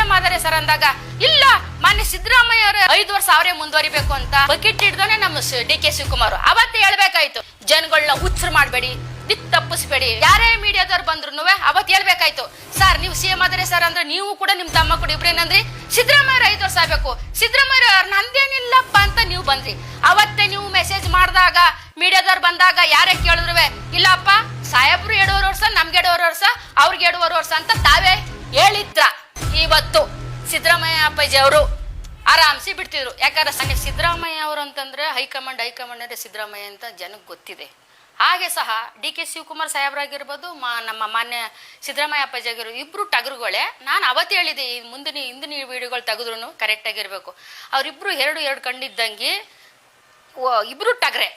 CM sir ಅಂದಾಗ, ಇಲ್ಲ, ಮಾನ್ಯ ಸಿದ್ದರಾಮಯ್ಯ ಅವರು ಐದು ವರ್ಷ ಅವರೇ ಮುಂದುವರಿಬೇಕು ಅಂತ ಬಕೆಟ್ ಹಿಡ್ದೋನೆ ನಮ್ಮ ಡಿ ಕೆ ಶಿವಕುಮಾರ್ ಅವತ್ತು ಹೇಳ್ಬೇಕಾಯ್ತು ಜನಗಳನ್ನ ಹುಚ್ಚರು ಮಾಡಬೇಡಿ, ದಿಕ್ ತಪ್ಪಿಸ್ಬೇಡಿ. ಯಾರೇ ಮೀಡಿಯಾದವ್ರು ಬಂದ್ರು ಅವತ್ ಹೇಳ್ಬೇಕಾಯ್ತು, ಸರ್, ನೀವು ಸಿಎಂ ಆದರೆ ಸರ್ ಅಂದ್ರೆ ನೀವು ಕೂಡ ನಿಮ್ ತಮ್ಮ ಕೂಡ ಇಬ್ರೇನಂದ್ರಿ ಸಿದ್ದರಾಮಯ್ಯ ಐದು ವರ್ಷ ಆಗ್ಬೇಕು. ಸಿದ್ದರಾಮಯ್ಯ ನಂದೇನಿಲ್ಲಪ್ಪ ಅಂತ ನೀವು ಬಂದ್ರಿ. ಅವತ್ತೇ ನೀವು ಮೆಸೇಜ್ ಮಾಡಿದಾಗ, ಮೀಡಿಯಾದವ್ರು ಬಂದಾಗ ಯಾರೇ ಕೇಳಿದ್ರು ಇಲ್ಲಪ್ಪ, ಸಾಹೇಬ್ರು ಎರಡೂವರೆ ವರ್ಷ, ನಮ್ಗೆ ಎರಡೂವರೆ ವರ್ಷ, ಅವ್ರಿಗೆ ಎರಡೂವರೆ ವರ್ಷ ಅಂತ ತಾವೇ ಹೇಳಿದ್ರ. ಇವತ್ತು ಸಿದ್ದರಾಮಯ್ಯ ಅಪ್ಪಾಜಿ ಅವರು ಆರಾಮ್ಸಿ ಬಿಡ್ತಿದ್ರು. ಯಾಕಂದ್ರೆ ಸಣ್ಣ ಸಿದ್ದರಾಮಯ್ಯ ಅವರು ಅಂತಂದ್ರೆ ಹೈಕಮಾಂಡ್ ಹೈಕಮಾಂಡ್ ಅಂದ್ರೆ ಸಿದ್ದರಾಮಯ್ಯ ಅಂತ ಜನಕ್ಕೆ ಗೊತ್ತಿದೆ. ಹಾಗೆ ಸಹ ಡಿ ಕೆ ಶಿವಕುಮಾರ್ ಸಾಹೇಬ್ರಾಗಿರ್ಬೋದು, ಮಾ, ನಮ್ಮ ಮಾನ್ಯ ಸಿದ್ದರಾಮಯ್ಯ ಅಪ್ಪಾಜಿ ಆಗಿರೋ ಇಬ್ರು ಟಗರುಗಳೇ. ನಾನು ಅವತ್ತು ಹೇಳಿದೆ, ಈ ಮುಂದಿನ, ಹಿಂದಿನ ವೀಡಿಯೋಗಳು ತೆಗೆದ್ರು ಕರೆಕ್ಟಾಗಿರಬೇಕು ಅವರಿಬ್ಬರು ಎರಡು ಎರಡು ಕಂಡಿದ್ದಂಗೆ ಇಬ್ರು ಟಗರೆ.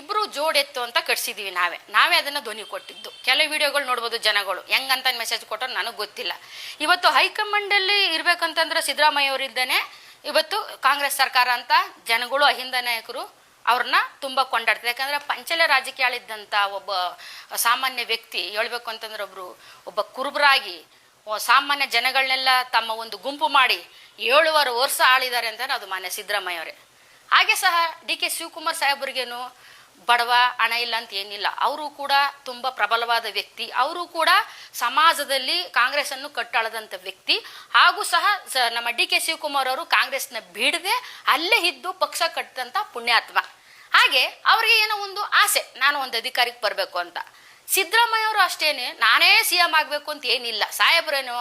ಇಬ್ರು ಜೋಡೆತ್ತು ಅಂತ ಕಟ್ಸಿದೀವಿ ನಾವೇ. ನಾವೇ ಅದನ್ನ ಧ್ವನಿ ಕೊಟ್ಟಿದ್ದು. ಕೆಲವು ವಿಡಿಯೋಗಳು ನೋಡ್ಬೋದು ಜನಗಳು. ಹೆಂಗಂತ ಮೆಸೇಜ್ ಕೊಟ್ಟರು ನನಗೆ ಗೊತ್ತಿಲ್ಲ. ಇವತ್ತು ಹೈಕಮಾಂಡಲ್ಲಿ ಇರ್ಬೇಕಂತಂದ್ರೆ ಸಿದ್ದರಾಮಯ್ಯ ಅವರಿದ್ದಾನೆ ಇವತ್ತು ಕಾಂಗ್ರೆಸ್ ಸರ್ಕಾರ ಅಂತ ಜನಗಳು, ಅಹಿಂದ ನಾಯಕರು ಅವ್ರನ್ನ ತುಂಬ ಕೊಂಡಾಡ್ತಾರೆ. ಯಾಕಂದ್ರೆ ಪಂಚಲ ರಾಜಕೀಯ ಆಳಿದ್ದಂಥ ಒಬ್ಬ ಸಾಮಾನ್ಯ ವ್ಯಕ್ತಿ ಹೇಳ್ಬೇಕು ಅಂತಂದ್ರೆ ಒಬ್ಬರು ಒಬ್ಬ ಕುರುಬರಾಗಿ ಸಾಮಾನ್ಯ ಜನಗಳನ್ನೆಲ್ಲ ತಮ್ಮ ಒಂದು ಗುಂಪು ಮಾಡಿ ಏಳುವರೆ ವರ್ಷ ಆಳಿದ್ದಾರೆ ಅಂತಂದ್ರೆ ಅದು ಮಾನ್ಯ ಸಿದ್ದರಾಮಯ್ಯ ಅವರೇ. ಹಾಗೆ ಸಹ ಡಿ ಕೆ ಶಿವಕುಮಾರ್ ಸಾಹೇಬ್ರಿಗೇನು ಬಡವ, ಹಣ ಇಲ್ಲ ಅಂತ ಏನಿಲ್ಲ. ಅವರು ಕೂಡ ತುಂಬ ಪ್ರಬಲವಾದ ವ್ಯಕ್ತಿ. ಅವರು ಕೂಡ ಸಮಾಜದಲ್ಲಿ ಕಾಂಗ್ರೆಸ್ ಅನ್ನು ಕಟ್ಟಾಳದಂಥ ವ್ಯಕ್ತಿ. ಹಾಗೂ ಸಹ ನಮ್ಮ ಡಿ ಕೆ ಶಿವಕುಮಾರ್ ಅವರು ಕಾಂಗ್ರೆಸ್ನ ಬಿಡದೆ ಅಲ್ಲೇ ಇದ್ದು ಪಕ್ಷ ಕಟ್ಟಿದಂಥ ಪುಣ್ಯಾತ್ಮ. ಹಾಗೆ ಅವರಿಗೆ ಏನೋ ಒಂದು ಆಸೆ, ನಾನು ಒಂದು ಅಧಿಕಾರಿಗೆ ಬರಬೇಕು ಅಂತ. ಸಿದ್ದರಾಮಯ್ಯ ಅವರು ಅಷ್ಟೇನೆ, ನಾನೇ ಸಿ ಎಂ ಆಗಬೇಕು ಅಂತ ಏನಿಲ್ಲ. ಸಾಹೇಬ್ರೇನು,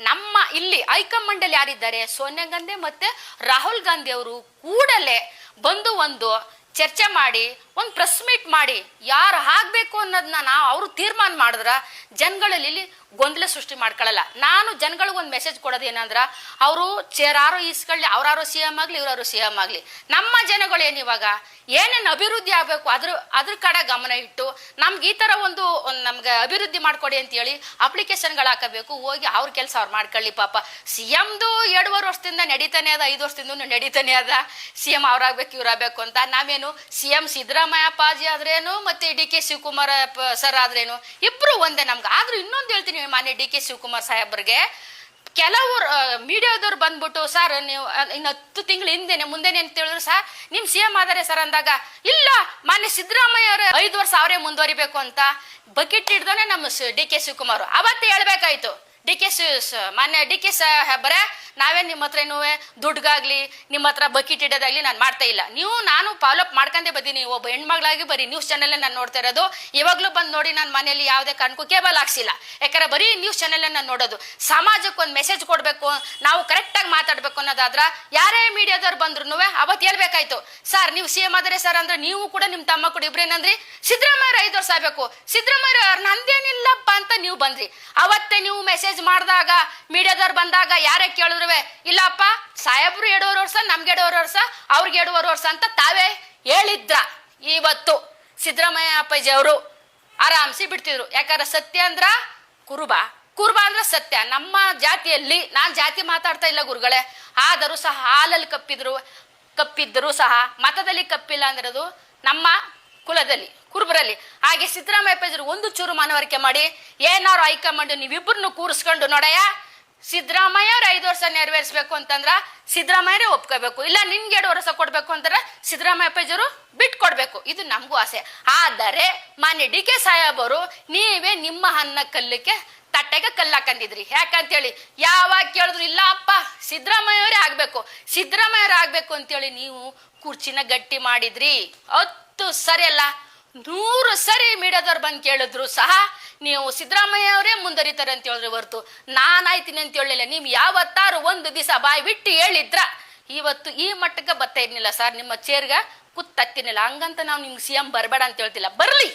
ನಮ್ಮ ಇಲ್ಲಿ ಹೈಕಮಾಂಡಲ್ಲಿ ಯಾರಿದ್ದಾರೆ? ಸೋನಿಯಾ ಗಾಂಧಿ ಮತ್ತೆ ರಾಹುಲ್ ಗಾಂಧಿ ಅವರು ಕೂಡಲೇ ಬಂದು ಒಂದು ಚರ್ಚೆ ಮಾಡಿ ಒಂದು ಪ್ರೆಸ್ ಮೀಟ್ ಮಾಡಿ ಯಾರು ಆಗ್ಬೇಕು ಅನ್ನೋದನ್ನ ನಾವು ಅವರು ತೀರ್ಮಾನ ಮಾಡಿದ್ರ ಜನಗಳಲ್ಲಿ ಗೊಂದಲ ಸೃಷ್ಟಿ ಮಾಡ್ಕೊಳ್ಳಲ್ಲ ನಾನು ಜನಗಳಿಗೆ ಒಂದು ಮೆಸೇಜ್ ಕೊಡೋದು ಏನಂದ್ರೆ, ಅವರು ಚೇರಾರು ಈಸ್ಕೊಳ್ಳಿ, ಅವ್ರಾರು ಸಿ ಎಂ ಆಗಲಿ, ಇವರಾರು ಸಿ ಎಂ ಆಗಲಿ. ನಮ್ಮ ಜನಗಳು ಏನು ಇವಾಗ? ಏನೇನು ಅಭಿವೃದ್ಧಿ ಆಗಬೇಕು, ಅದ್ರ ಅದ್ರ ಕಡೆ ಗಮನ ಇಟ್ಟು, ನಮ್ಗೆ ಈ ಥರ ಒಂದು ನಮ್ಗೆ ಅಭಿವೃದ್ಧಿ ಮಾಡಿಕೊಡಿ ಅಂತೇಳಿ ಅಪ್ಲಿಕೇಶನ್ಗಳು ಹಾಕಬೇಕು. ಹೋಗಿ ಅವ್ರ ಕೆಲಸ ಅವ್ರು ಮಾಡ್ಕೊಳ್ಳಿ ಪಾಪ. ಸಿ ಎಮ್ದು ಎರಡುವರೆ ವರ್ಷದಿಂದ ನಡೀತಾನೆ ಅದ, ಐದು ವರ್ಷದಿಂದ ನಡೀತಾನೆ ಅದ. ಸಿ ಎಂ ಅವ್ರಾಗ್ಬೇಕು, ಇವ್ರಾಗಬೇಕು ಅಂತ. ನಾವೇನು ಸಿ ಎಂ ಸಿದ್ದರಾಮಯ್ಯ ಅಪ್ಪಾಜಿ ಆದ್ರೇನು, ಮತ್ತೆ ಡಿ ಕೆ ಶಿವಕುಮಾರ್ ಸರ್ ಆದ್ರೇನು, ಇಬ್ರು ಒಂದೇ ನಮ್ಗೆ. ಆದ್ರೂ ಇನ್ನೊಂದು ಹೇಳ್ತೀನಿ ಮಾನ್ಯ ಡಿ ಕೆ ಶಿವಕುಮಾರ್ ಸಾಹೇಬ್ರಿಗೆ. ಕೆಲವು ಮೀಡಿಯಾದವ್ರು ಬಂದ್ಬಿಟ್ಟು, ಸರ್, ನೀವು ಇನ್ನು ಹತ್ತು ತಿಂಗಳ ಹಿಂದೆನೆ, ಮುಂದೆನೆ ಅಂತ ಹೇಳಿದ್ರು ಸರ್ ನಿಮ್ ಸಿ ಎಂ ಆದರೆ ಸರ್ ಅಂದಾಗ, ಇಲ್ಲ, ಮಾನ್ಯ ಸಿದ್ದರಾಮಯ್ಯ ಅವರ, ಐದು ವರ್ಷ ಅವರೇ ಮುಂದುವರಿಬೇಕು ಅಂತ ಬಕೆಟ್ ಹಿಡ್ದೋನೆ ನಮ್ಮ ಡಿ ಕೆ ಶಿವಕುಮಾರ್ ಅವತ್ತೇ ಹೇಳ್ಬೇಕಾಯ್ತು, ಡಿ ಕೆ ಮಾನ್ಯ ಡಿ ಕೆ ಸಾಹೇಬ್ರೆ ನಾವೇ ನಿಮ್ಮ ಹತ್ರ ಏನೂ ದುಡ್ಗಾಗ್ಲಿ, ನಿಮ್ಮ ಹತ್ರ ಬಕೆಟ್ ಇಡೋದಾಗ್ಲಿ ನಾನು ಮಾಡ್ತಾ ಇಲ್ಲ. ನೀವು, ನಾನು ಫಾಲೋ ಅಪ್ ಮಾಡ್ಕೊಂಡೇ ಬಂದೀನಿ ಒಬ್ಬ ಹೆಣ್ಮಗಳಾಗಿ ಬರೀ ನ್ಯೂಸ್ ಚಾನೆಲ್ ನಾನು ನೋಡ್ತಾ ಇರೋದು. ಇವಾಗಲೂ ಬಂದು ನೋಡಿ ನಾನು ಮನೆಯಲ್ಲಿ ಯಾವುದೇ ಕಾರಣಕ್ಕೂ ಕೇಬಲ್ ಹಾಕ್ಸಿಲ್ಲ. ಯಾಕಂದ್ರೆ ಬರೀ ನ್ಯೂಸ್ ಚಾನೆಲ್ ನಾನು ನೋಡೋದು. ಸಮಾಜಕ್ಕೆ ಒಂದು ಮೆಸೇಜ್ ಕೊಡಬೇಕು, ನಾವು ಕರೆಕ್ಟಾಗಿ ಮಾತಾಡಬೇಕು ಅನ್ನೋದಾದ್ರ ಯಾರೇ ಮೀಡಿಯಾದವ್ರು ಬಂದ್ರು ಅವತ್ತು ಹೇಳ್ಬೇಕಾಯ್ತು. ಸರ್, ನೀವು ಸಿ ಎಂ ಆದರೆ ಸರ್ ಅಂದ್ರೆ ನೀವು ಕೂಡ ನಿಮ್ಮ ತಮ್ಮ ಕೂಡ ಇಬ್ರೇನಂದ್ರಿ ಸಿದ್ದರಾಮಯ್ಯ ಐದು ವರ್ಷ ಆಗ್ಬೇಕು. ಸಿದ್ದರಾಮಯ್ಯ ನಂದೇನಿಲ್ಲಪ್ಪ ಅಂತ ನೀವು ಬಂದ್ರಿ. ಅವತ್ತೇ ನೀವು ಮೆಸೇಜ್ ಮಾಡಿದಾಗ ಮೀಡಿಯಾದವ್ರು ಬಂದಾಗ ಯಾರೇ ಕೇಳಿದ್ರು ಇಲ್ಲಪ್ಪ, ಸಾಹೇಬ್ರು ಎರಡೂವರೆ ವರ್ಷ, ನಮ್ಗೆ ಎರಡೂವರೆ ವರ್ಷ, ಅವ್ರಿಗೆ ಎರಡೂವರೆ ವರ್ಷ ಅಂತ ತಾವೇ ಹೇಳಿದ್ರ. ಇವತ್ತು ಸಿದ್ದರಾಮಯ್ಯ ಅಪ್ಪಾಜಿ ಅವರು ಆರಾಮ್ಸಿ ಬಿಡ್ತಿದ್ರು. ಯಾಕಂದ್ರೆ ಸತ್ಯ ಅಂದ್ರ ಕುರುಬ. ಕುರುಬ ಅಂದ್ರೆ ಸತ್ಯ. ನಮ್ಮ ಜಾತಿಯಲ್ಲಿ, ನಾನ್ ಜಾತಿ ಮಾತಾಡ್ತಾ ಇಲ್ಲ ಗುರುಗಳೇ. ಆದರೂ ಸಹ ಹಾಲಲ್ಲಿ ಕಪ್ಪಿದ್ರು ಕಪ್ಪಿದ್ರು ಸಹ, ಮತದಲ್ಲಿ ಕಪ್ಪಿಲ್ಲ ಅಂದಿರೋದು ನಮ್ಮ ಕುಲದಲ್ಲಿ, ಕುರುಬರಲ್ಲಿ. ಹಾಗೆ ಸಿದ್ದರಾಮಯ್ಯ ಪೇಜರು ಒಂದು ಚೂರು ಮನವರಿಕೆ ಮಾಡಿ, ಏನಾರು ಹೈಕಮಾಂಡ್ ನೀವಿಬ್ಬರನ್ನು ಕೂರಿಸ್ಕೊಂಡು ನೋಡಯ್ಯ ಸಿದ್ದರಾಮಯ್ಯ ಅವ್ರು ಐದು ವರ್ಷ ನೆರವೇರಿಸಬೇಕು ಅಂತಂದ್ರ ಸಿದ್ದರಾಮಯ್ಯರೇ ಒಪ್ಕೋಬೇಕು. ಇಲ್ಲ, ನಿನ್ಗೆ ಎರಡು ವರ್ಷ ಕೊಡ್ಬೇಕು ಅಂತಂದ್ರೆ ಸಿದ್ದರಾಮಯ್ಯ ಅಪ್ಪಾಜಿಯವರು ಬಿಟ್ಟು ಕೊಡ್ಬೇಕು ಇದು ನಮಗೂ ಆಸೆ. ಆದರೆ ಮಾನ್ಯ ಡಿ ಕೆ ಸಾಹೇಬರು ನೀವೇ ನಿಮ್ಮ ಅನ್ನ ಕಲ್ಲಕ್ಕೆ ತಟ್ಟೆಗೆ ಕಲ್ಲಾಕಂದಿದ್ರಿ. ಯಾಕಂತೇಳಿ ಯಾವಾಗ ಕೇಳಿದ್ರು, ಇಲ್ಲ ಅಪ್ಪ, ಸಿದ್ದರಾಮಯ್ಯವರೇ ಆಗ್ಬೇಕು. ಸಿದ್ದರಾಮಯ್ಯರೇ ಆಗ್ಬೇಕು ಅಂತೇಳಿ ನೀವು ಕುರ್ಚಿನ ಗಟ್ಟಿ ಮಾಡಿದ್ರಿ. ಹತ್ತು ಸರಿ ಅಲ್ಲ ನೂರು ಸರಿ ಮೀಡಿಯಾದವ್ರು ಬಂದು ಕೇಳಿದ್ರು ಸಹ ನೀವು ಸಿದ್ದರಾಮಯ್ಯ ಅವರೇ ಮುಂದರಿತಾರೆ ಅಂತ ಹೇಳಿದ್ರೆ ಹೊರತು. ನಾನಾಯ್ತೀನಿ ಅಂತ ಹೇಳಿಲ್ಲ ನೀವು ಯಾವತ್ತಾರು ಒಂದು ದಿವಸ ಬಾಯಿ ಬಿಟ್ಟು ಹೇಳಿದ್ರ. ಇವತ್ತು ಈ ಮಟ್ಟಕ್ಕೆ ಬರ್ತಾ ಇರ್ಲಿಲ್ಲ ಸರ್. ನಿಮ್ಮ ಚೇರ್ಗ ಕೂತ್ತತ್ತಿನಿಲ್ಲ ಹಂಗಂತ ನಾವು ನಿಮ್ಗೆ ಸಿ ಎಂ ಬರಬೇಡ ಅಂತ ಹೇಳ್ತಿಲ್ಲ. ಬರಲಿ.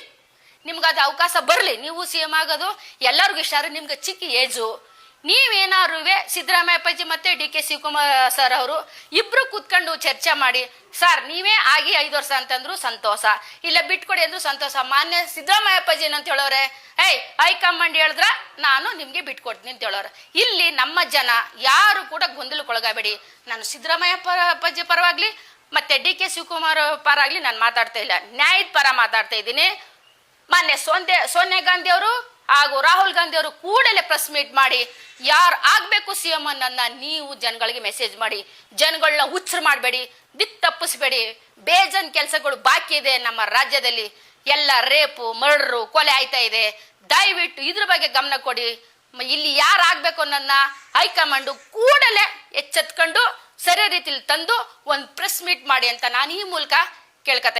ನಿಮ್ಗೆ ಅದು ಅವಕಾಶ ಬರಲಿ. ನೀವು ಸಿ ಎಂ ಆಗೋದು ಎಲ್ಲರಿಗೂ ಇಷ್ಟ. ನಿಮ್ಗೆ ಚಿಕ್ಕ ಏಜು. ನೀವೇನಾರು ಸಿದ್ದರಾಮಯ್ಯ ಅಪ್ಪಾಜಿ ಮತ್ತೆ ಡಿ ಕೆ ಶಿವಕುಮಾರ್ ಸರ್ ಅವರು ಇಬ್ರು ಕೂತ್ಕೊಂಡು ಚರ್ಚೆ ಮಾಡಿ, ಸರ್, ನೀವೇ ಆಗಿ ಐದು ವರ್ಷ ಅಂತಂದ್ರು ಸಂತೋಷ. ಇಲ್ಲ, ಬಿಟ್ಕೊಡಿ ಅಂದ್ರು ಸಂತೋಷ. ಮಾನ್ಯ ಸಿದ್ದರಾಮಯ್ಯ ಅಪ್ಪಾಜಿ ಅಂತ ಹೇಳೋರೆ, ಏಯ್, ಹೈಕಮಾಂಡ್ ಹೇಳಿದ್ರ ನಾನು ನಿಮ್ಗೆ ಬಿಟ್ಕೊಡ್ತೀನಿ ಅಂತ ಹೇಳೋರು. ಇಲ್ಲಿ ನಮ್ಮ ಜನ ಯಾರು ಕೂಡ ಗೊಂದಲಕ್ಕೊಳಗಬೇಡಿ. ನಾನು ಸಿದ್ದರಾಮಯ್ಯ ಅಪ್ಪಾಜಿ ಪರವಾಗ್ಲಿ ಮತ್ತೆ ಡಿ ಕೆ ಶಿವಕುಮಾರ್ ಪರ ಆಗ್ಲಿ ನಾನು ಮಾತಾಡ್ತಾ ಇಲ್ಲ. ನ್ಯಾಯದ ಪರ ಮಾತಾಡ್ತಾ ಇದ್ದೀನಿ. ಮಾನ್ಯ ಸೋಂದೆ ಸೋನಿಯಾ ಗಾಂಧಿ ಅವರು ಹಾಗೂ ರಾಹುಲ್ ಗಾಂಧಿ ಅವರು ಕೂಡಲೇ ಪ್ರೆಸ್ ಮೀಟ್ ಮಾಡಿ, ಯಾರು ಆಗ್ಬೇಕು ಸಿ ಎಂ ಅನ್ನನ್ನ ನೀವು ಜನಗಳಿಗೆ ಮೆಸೇಜ್ ಮಾಡಿ ಜನಗಳನ್ನ ಹುಚ್ಚರು ಮಾಡಬೇಡಿ, ದಿಕ್ ತಪ್ಪಿಸ್ಬೇಡಿ, ಬೇಜನ್ ಕೆಲಸಗಳು ಬಾಕಿ ಇದೆ ನಮ್ಮ ರಾಜ್ಯದಲ್ಲಿ, ಎಲ್ಲ ರೇಪು, ಮರ್ಡ್ರು, ಕೊಲೆ ಆಯ್ತಾ ಇದೆ. ದಯವಿಟ್ಟು ಇದ್ರ ಬಗ್ಗೆ ಗಮನ ಕೊಡಿ. ಇಲ್ಲಿ ಯಾರು ಆಗ್ಬೇಕು ಅನ್ನೋದನ್ನ ಹೈಕಮಾಂಡು ಕೂಡಲೇ ಎಚ್ಚೆತ್ಕೊಂಡು ಸರಿಯ ರೀತಿಲಿ ತಂದು ಒಂದು ಪ್ರೆಸ್ ಮೀಟ್ ಮಾಡಿ ಅಂತ ನಾನು ಈ ಮೂಲಕ ಕೇಳ್ಕತೆ